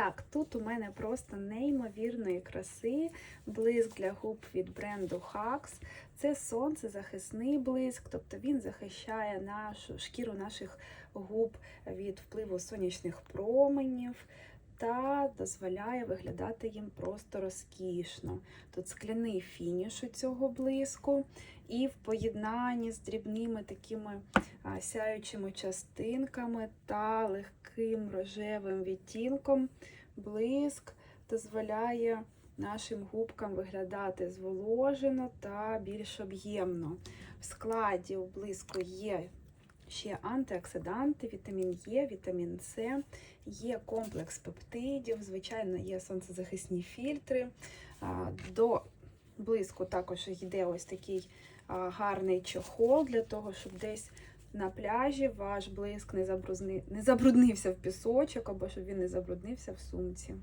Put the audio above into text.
Так, тут у мене просто неймовірної краси блиск для губ від бренду Hacks. Це сонцезахисний блиск, тобто він захищає нашу шкіру наших губ від впливу сонячних променів та дозволяє виглядати їм просто розкішно. Тут скляний фініш у цього блиску, і в поєднанні з дрібними такими сяючими частинками та легким рожевим відтінком блиск дозволяє нашим губкам виглядати зволожено та більш об'ємно. В складі у блиску є ще антиоксиданти, вітамін Е, вітамін С, є комплекс пептидів, звичайно, є сонцезахисні фільтри. До блиску також йде ось такий гарний чохол для того, щоб десь на пляжі ваш блиск не забруднився в пісочок або щоб він не забруднився в сумці.